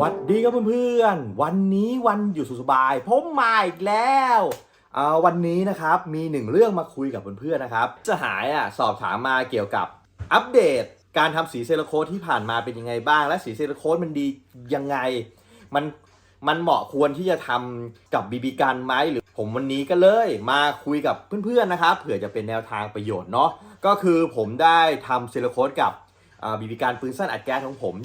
วัดดีครับเพื่อนๆ วันนี้วันอยู่สุขสบาย ผมมาอีกแล้วอ่าวันนี้นะครับมีหนึ่งเรื่องมาคุยกับเพื่อนๆนะครับสหายอะสอบถามมาเกี่ยวกับอัปเดต การทำสีเซราโคตที่ผ่านมาเป็นยังไงบ้าง และสีเซราโคตมันดียังไง มันมันเหมาะควรที่จะทำกับบีบีกันไหมหรือผมวันนี้ก็เลยมาคุยกับเพื่อนๆนะครับเผื่อจะเป็นแนวทางประโยชน์เนาะก็คือผมได้ทำเซราโคตกับบีบีการปืนสั้นอัดแก๊สของผม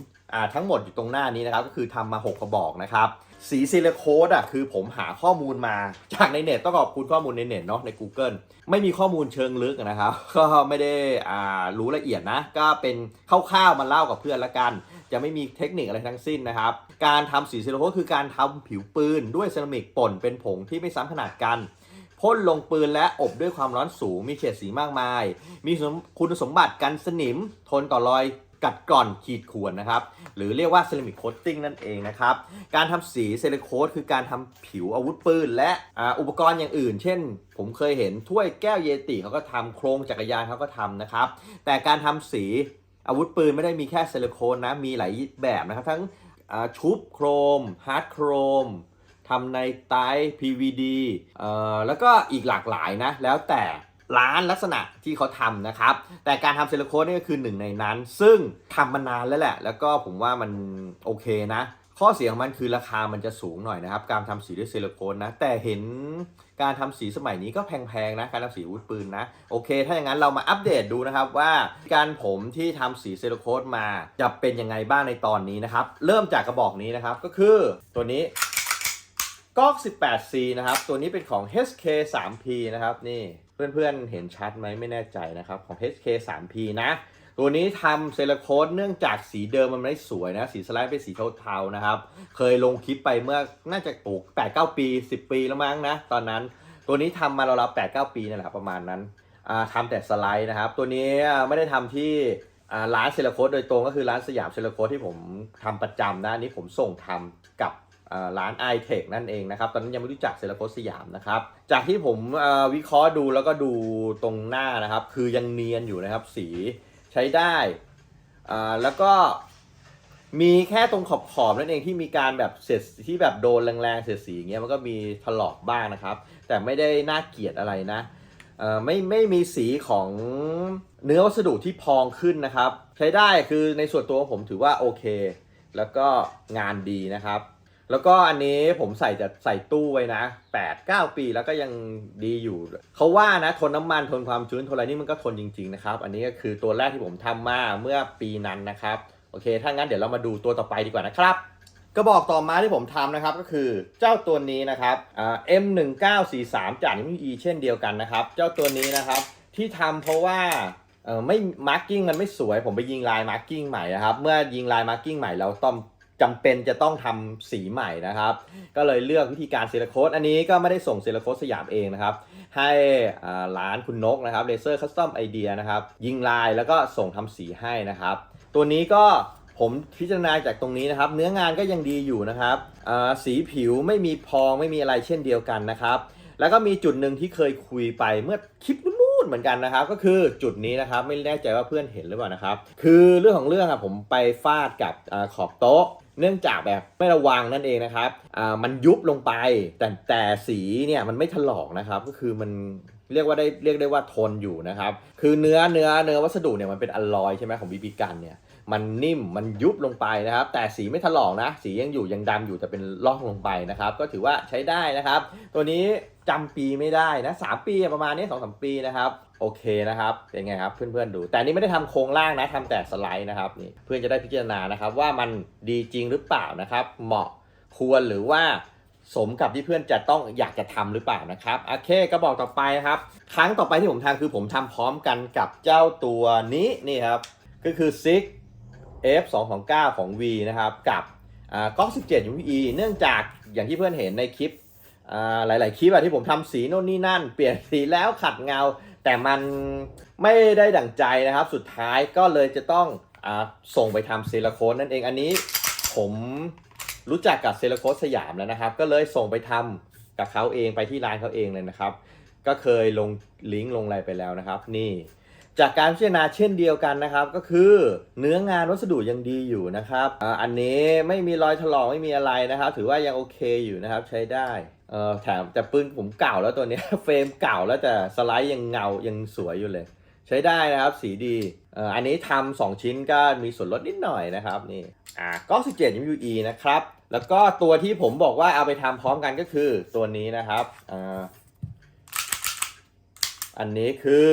ทั้งหมดอยู่ตรงหน้านี้นะครับก็คือทำมา 6 กระบอกนะครับ สีซิลิโคนอะคือผมหาข้อมูลมาจากในเน็ตต้องขอบคุณข้อมูลในเน็ตเนาะใน Google ไม่มีข้อมูลเชิงลึกนะครับ ก็ไม่ได้อ่ารู้ละเอียดนะ ก็เป็นคร่าวๆมาเล่ากับเพื่อนละกัน จะไม่มีเทคนิคอะไรทั้งสิ้นนะครับ การทำสีซิลิโคนคือการทำผิวปืนด้วยเซรามิกป่นเป็นผงที่ไม่ซ้ำขนาดกันพ่นลงปืนและอบด้วยความร้อนสูง มีเฉดสีมากมาย มีคุณสมบัติกันสนิม ทนต่อรอย กัดกร่อนขีดข่วนนะครับ หรือเรียกว่าเซรามิกโคตติ้งนั่นเองนะครับ การทำสีเซรามิคโคตคือการทำผิวอาวุธปืน และอุปกรณ์อย่างอื่น เช่น ผมเคยเห็นถ้วยแก้วเยติเขาก็ทำโครงจักรยานเขาก็ทำนะครับ แต่การทำสีอาวุธปืนไม่ได้มีแค่เซราโคนนะมีหลายแบบนะครับ ทั้งชุบโครมฮาร์ดโครมทำในไตร PVD เอ่อแล้วก็อีกหลากหลายนะแล้วแต่ ร้านลักษณะที่เขาทำนะครับ แต่การทำเซราโคนนี่ก็คือหนึ่งในนั้น ซึ่งทำมานานแล้วแหละ แล้วก็ผมว่ามันโอเคนะ ข้อเสียของมันคือราคามันจะสูงหน่อยนะครับ การทำสีด้วยเซราโคนนะ แต่เห็นการทำสีสมัยนี้ก็แพงๆนะ การทำสีวุธปืนนะ โอเค ถ้าอย่างนั้นเรามาอัปเดตดูนะครับว่าการผมที่ทำสีเซราโคนมาจะเป็นยังไงบ้างในตอนนี้นะครับ เริ่มจากกระบอกนี้นะครับ ก็คือตัวนี้ ก๊อก 18C นะครับ ตัวนี้เป็นของ HK 3P นะครับ นี่เพื่อนๆเห็นชัดไหมไม่แน่ใจนะครับ ของ HK 3P นะ ตัวนี้ทำเซราโคตเนื่องจากสีเดิมมันไม่สวยนะ สีสไลด์เป็นสีเทาๆนะครับ เคยลงคลิปไปเมื่อน่าจะปลูก8-9ปี 10 ปีแล้วมั้งนะ ตอนนั้น ตัวนี้ทำมาเราๆ8-9ปีนั่นแหละประมาณนั้นทำแต่สไลด์นะครับ ตัวนี้ไม่ได้ทำที่ร้านเซราโคตโดยตรงก็คือร้านสยามเซราโคตที่ผมทำประจำนะนี้ผมส่งทำกับ ร้าน i t e c h นั่นเองนะครับ ตอนนั้นยังไม่รู้จักเซราโคสสยามนะครับ จากที่ผมวิเคราะห์ดูแล้วก็ดูตรงหน้านะครับ คือยังเนียนอยู่นะครับ สีใช้ได้ แล้วก็มีแค่ตรงขอบขอบๆนั่นเองที่มีการแบบเสียดที่แบบโดนแรงๆเสียดสีอย่างเงี้ยมันก็มีถลอกบ้างนะครับ แต่ไม่ได้น่าเกลียดอะไรนะไม่ไม่มีสีของเนื้อวัสดุที่พองขึ้นนะครับ ใช้ได้คือในส่วนตัวของผมถือว่าโอเค แล้วก็งานดีนะครับ แล้วก็อันนี้ผมใส่จะใส่ตู้ไว้นะ 8 9 ปีแล้วก็ยังดีอยู่ เขาว่านะทนน้ำมันทนความชื้นทนอะไรนี่มันก็ทนจริงๆนะครับ อันนี้ก็คือตัวแรกที่ผมทำมาเมื่อปีนั้นนะครับ โอเค ถ้างั้นเดี๋ยวเรามาดูตัวต่อไปดีกว่านะครับ กระบอกต่อมาที่ผมทำนะครับก็คือเจ้าตัวนี้นะครับอ่า M1943 จากนิมอีเช่นเดียวกันนะครับ เจ้าตัวนี้นะครับที่ทำเพราะว่าเออไม่มาร์กิ้งมันไม่สวยผมไปยิงลายมาร์กิ้งใหม่นะครับ เมื่อยิงลายมาร์กิ้งใหม่เราต้อง จำเป็นจะต้องทำสีใหม่นะครับ ก็เลยเลือกวิธีการเซราโคตอันนี้ก็ไม่ได้ส่งเซราโคตสยามเองนะครับ ให้ร้านคุณนกนะครับเลเซอร์คัสตอมไอเดียนะครับ ยิงลายแล้วก็ส่งทำสีให้นะครับ ตัวนี้ก็ผมพิจารณาจากตรงนี้นะครับ เนื้องานก็ยังดีอยู่นะครับสีผิวไม่มีพองไม่มีอะไรเช่นเดียวกันนะครับ แล้วก็มีจุดหนึ่งที่เคยคุยไปเมื่อคลิปนู้นเหมือนกันนะครับ ก็คือจุดนี้นะครับ ไม่แน่ใจว่าเพื่อนเห็นหรือเปล่านะครับ คือเรื่องของเรื่องอะผมไปฟาดกับอขอบโต๊ะ เนื่องจากแบบไม่ระวังนั่นเองนะครับอ่ามันยุบลงไปแต่แต่สีเนี่ยมันไม่ถลอกนะครับก็คือมันเรียกว่าได้เรียกได้ว่าทนอยู่นะครับ คือเนื้อเนื้อเนื้อวัสดุเนี่ยมันเป็นอลลอยใช่ไหมของบีบีกันเนี่ย มันนิ่มมันยุบลงไปนะครับ แต่สีไม่ถลอกนะ สียังอยู่ยังดำอยู่แต่เป็นลองลงไปนะครับ ก็ถือว่าใช้ได้นะครับ ตัวนี้จำปีไม่ได้นะสามปีประมาณนี้สองสามปีนะครับโอเคนะครับเป็นไงครับเพื่อนๆดู แต่นี้ไม่ได้ทำโครงล่างนะทำแต่สไลด์นะครับนี่เพื่อนจะได้พิจารณานะครับ ว่ามันดีจริงหรือเปล่านะครับ เหมาะควรหรือว่าสมกับที่เพื่อนจะต้องอยากจะทำหรือเปล่านะครับโอเคก็บอกต่อไปนะครับ ครั้งต่อไปที่ผมทำคือผมทำพร้อมกันกับเจ้าตัวนี้นี่ครับก็คือ Six F F229 ของ V นะครับกับอ่าก๊อก17 UE เนื่องจากอย่างที่เพื่อนเห็นในคลิปหลาย ๆ คลิปอะที่ผมทำสีโน่นนี่นั่น เปลี่ยนสีแล้วขัดเงา แต่มันไม่ได้ดั่งใจนะครับ สุดท้ายก็เลยจะต้องอส่งไปทำเซราโคนนั่นเองอันนี้ผมรู้จักกับเซราโคสสยามแล้วนะครับ ก็เลยส่งไปทำกับเขาเองไปที่ร้านเขาเองเลยนะครับ ก็เคยลงลิงก์ลงอะไรไปแล้วนะครับ นี่ จากการพิจารณาเช่นเดียวกันนะครับ ก็คือเนื้องานวัสดุยังดีอยู่นะครับอ่าอันนี้ไม่มีรอยถลอกไม่มีอะไรนะครับ ถือว่ายังโอเคอยู่นะครับใช้ได้เออแถมแต่ปืนผมเก่าแล้วตัวเนี้ยเฟรมเก่าแล้วแต่สไลด์ยังเงายังสวยอยู่เลย ใช้ได้นะครับสีดีเอ่ออันนี้ทำสองชิ้นก็มีส่วนลดนิดหน่อยนะครับนี่อ่ากล้อง17 MUE นะครับแล้วก็ตัวที่ผมบอกว่าเอาไปทำพร้อมกันก็คือตัวนี้นะครับอ่าอันนี้คือ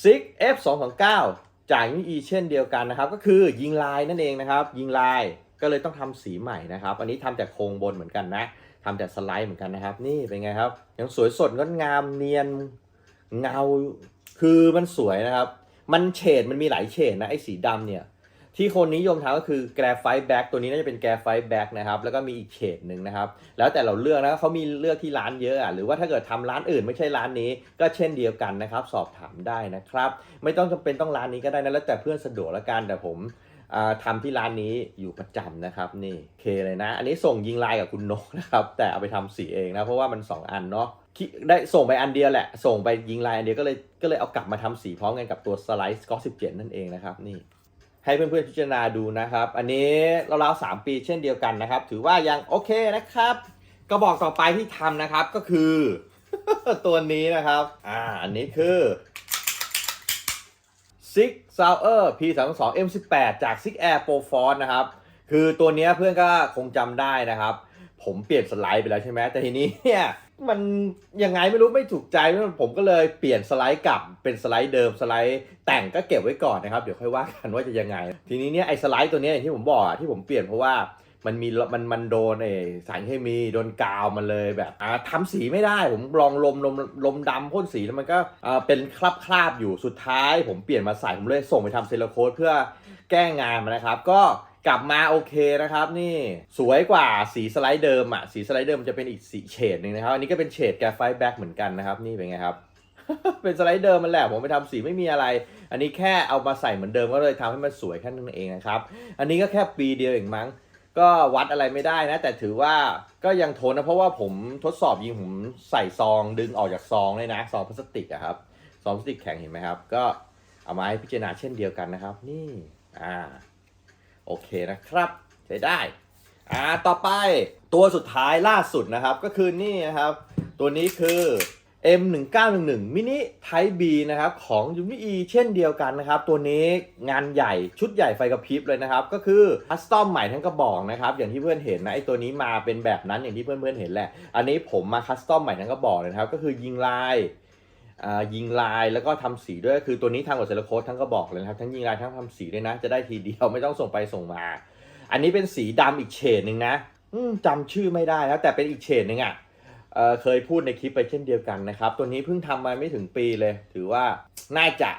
ซิก F 2 2 9จาก MUE เช่นเดียวกันนะครับ ก็คือยิงลายนั่นเองนะครับ ยิงลายก็เลยต้องทำสีใหม่นะครับ อันนี้ทำจากโครงบนเหมือนกันนะทำจากสไลด์เหมือนกันนะครับ นี่เป็นไงครับ ยังสวยสดงดงามเนียนเงาคือมันสวยนะครับ มันเฉดมันมีหลายเฉดนะไอ้สีดำเนี่ย ที่คนนิยมทำก็คือแกรไฟต์แบ็กตัวนี้น่าจะเป็นแกรไฟต์แบ็กนะครับ แล้วก็มีอีกเฉดหนึ่งนะครับ แล้วแต่เราเลือกนะเขามีเลือกที่ร้านเยอะอะหรือว่าถ้าเกิดทำร้านอื่นไม่ใช่ร้านนี้ ก็เช่นเดียวกันนะครับ สอบถามได้นะครับ ไม่ต้องจำเป็นต้องร้านนี้ก็ได้นะแล้วแต่เพื่อนสะดวกละกันแต่ผมอ่าทำที่ร้านนี้อยู่ประจำนะครับนี่เคเลยนะ อันนี้ส่งยิงลายกับคุณนกนะครับ แต่เอาไปทำสีเองนะเพราะว่ามันสองอันเนาะได้ส่งไปอันเดียวแหละ ส่งไปยิงลายอันเดียวก็เลยก็เลยเอากลับมาทำสีพร้อมกันกับตัวสไลด์ก็17นั่นเองนะครับนี่ ให้เพื่อนๆพิจารณาดูนะครับ อันนี้ราวๆสามปีเช่นเดียวกันนะครับ ถือว่ายังโอเคนะครับ กระบอกต่อไปที่ทำนะครับก็คือ ตัวนี้นะครับ อ่า อันนี้คือ Six Sauer P32 M18 จาก Six Air Pro Force นะครับ คือตัวนี้เพื่อนก็คงจำได้นะครับ ผมเปลี่ยนสไลด์ไปแล้วใช่ไหมแต่ทีนี้เนี่ย มันยังไงไม่รู้ไม่ถูกใจผมก็เลยเปลี่ยนสไลด์กลับเป็นสไลด์เดิมสไลด์แต่งก็เก็บไว้ก่อนนะครับเดี๋ยวค่อยว่ากันว่าจะยังไง ทีนี้เนี่ยไอ้สไลด์ตัวนี้อย่างที่ผมบอกอะที่ผมเปลี่ยนเพราะว่ามันมีมันมันโดนไอ้สารเคมีโดนกาวมันเลยแบบอ่าทำสีไม่ได้ผมลองลมลมลมดำพ่นสีแล้วมันก็อ่าเป็นคราบคราบๆอยู่สุดท้าย ผมเปลี่ยนมาใส่ผมเลยส่งไปทำเซราโคตเพื่อแก้งานมานะครับ ก็ กลับมาโอเคนะครับนี่สวยกว่าสีสไลด์เดิมอะสีสไลด์เดิมมันจะเป็นอีกสีเฉดหนึ่งนะครับอันนี้ก็เป็นเฉดแกไฟแบ็กเหมือนกันนะครับนี่เป็นไงครับ เป็นสไลด์เดิมมันแหละผมไปทำสีไม่มีอะไร อันนี้แค่เอามาใส่เหมือนเดิมก็เลยทำให้มันสวยแค่นั้นเองนะครับอันนี้ก็แค่ปีเดียวเองมั้งก็วัดอะไรไม่ได้นะ แต่ถือว่าก็ยังทนนะ เพราะว่าผมทดสอบยิงผมใส่ซองดึงออกจากซองเลยนะซองพลาสติกอะครับซองพลาสติกแข็งเห็นไหมครับ ก็เอามาให้พิจารณาเช่นเดียวกันนะครับ นี่อ่า โอเคนะครับ ใช้ได้อ่าต่อไปตัวสุดท้ายล่าสุดนะครับ ก็คือนี่นะครับ ตัวนี้คือ M1911 Mini Type B นะครับของ u n i e เช่นเดียวกันนะครับ ตัวนี้งานใหญ่ชุดใหญ่ไฟกระพริบเลยนะครับ ก็คือคัสตอมใหม่ทั้งกระบอกนะครับ อย่างที่เพื่อนเห็นนะไอตัวนี้มาเป็นแบบนั้นอย่างที่เพื่อนๆเห็นแหละ อันนี้ผมมาคัสตอมใหม่ทั้งกระบอกเลยนะครับ ก็คือยิงลาย ยิงลายแล้วก็ทำสีด้วยคือตัวนี้ทำกับเซราโคตทั้งกระบอกเลยนะครับทั้งยิงลายทั้งทำสีด้วยนะ จะได้ทีเดียวไม่ต้องส่งไปส่งมา อันนี้เป็นสีดำอีกเฉดหนึ่งนะอืมจำชื่อไม่ได้แล้วแต่เป็นอีกเฉดหนึ่งอะ่ะเเคยพูดในคลิปไปเช่นเดียวกันนะครับ ตัวนี้เพิ่งทำมาไม่ถึงปีเลย ถือว่าน่าจะ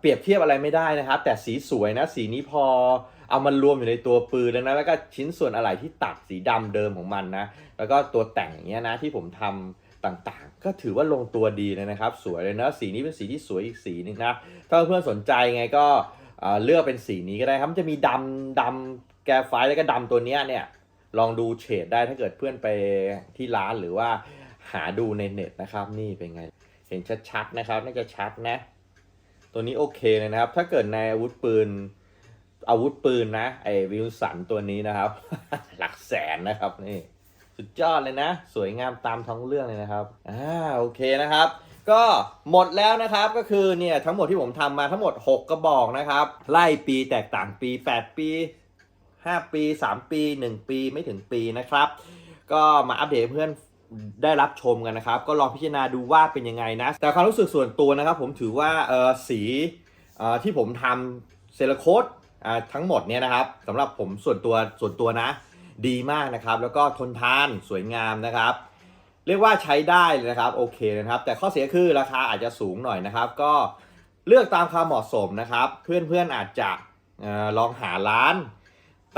เปรียบเทียบอะไรไม่ได้นะครับ แต่สีสวยนะ สีนี้พอเอามันรวมอยู่ในตัวปืนแล้วนะ แล้วก็ชิ้นส่วนอะไรที่ตัดสีดำเดิมของมันนะ แล้วก็ตัวแต่งอย่างเงี้ยนะที่ผมทำต่าง ก็ถือว่าลงตัวดีเลยนะครับ สวยเลยนะ สีนี้เป็นสีที่สวยอีกสีนึงนะ ถ้าเพื่อนสนใจไงก็เลือกเป็นสีนี้ก็ได้ครับ มันจะมีดำดำแกไฟแล้วก็ดำตัวเนี้ยเนี่ย ลองดูเฉดได้ถ้าเกิดเพื่อนไปที่ร้านหรือว่าหาดูในเน็ตนะครับ นี่เป็นไง เห็นชัดๆนะครับ น่าจะชัดนะ ตัวนี้โอเคเลยนะครับ ถ้าเกิดในอาวุธปืนอาวุธปืนนะไอวิลสันตัวนี้นะครับ หลักแสนนะครับนี่ สุดยอดเลยนะ สวยงามตามท้องเรื่องเลยนะครับอ่าโอเคนะครับ ก็หมดแล้วนะครับก็คือเนี่ยทั้งหมดที่ผมทำมาทั้งหมด 6 กระบอกนะครับ ไล่ปีแตกต่างปี 8 ปี 5 ปี 3 ปี 1 ปีไม่ถึงปีนะครับ ก็มาอัปเดตเพื่อนได้รับชมกันนะครับ ก็ลองพิจารณาดูว่าเป็นยังไงนะ แต่ความรู้สึกส่วนตัวนะครับ ผมถือว่าเออสีเออที่ผมทำเซราโคตทั้งหมดเนี่ยนะครับสำหรับผมส่วนตัวส่วนตัวนะ ดีมากนะครับ แล้วก็ทนทานสวยงามนะครับ เรียกว่าใช้ได้เลยนะครับโอเคนะครับ แต่ข้อเสียคือราคาอาจจะสูงหน่อยนะครับ ก็เลือกตามความเหมาะสมนะครับ เพื่อนๆอาจจะออลองหาร้าน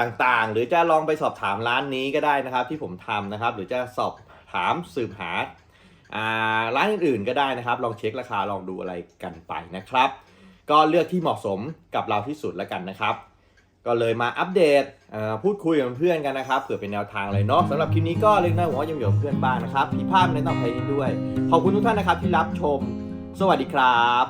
ต่างๆ หรือจะลองไปสอบถามร้านนี้ก็ได้นะครับ ที่ผมทำนะครับ หรือจะสอบถามสืบหาอ่าร้านอื่นๆก็ได้นะครับ ลองเช็คราคาลองดูอะไรกันไปนะครับ ก็เลือกที่เหมาะสมกับเราที่สุดแล้วกันนะครับ ก็เลยมาอัปเดตพูดคุยกับเพื่อนกันนะครับเผื่อเป็นแนวทางเลยเนาะสำหรับคลิปนี้ก็เล็กน้อยผมว่ายังอยู่กับเพื่อนบ้านนะครับพี่ภาพในต้องไปนี้ด้วย ขอบคุณทุกท่านนะครับที่รับชม สวัสดีครับ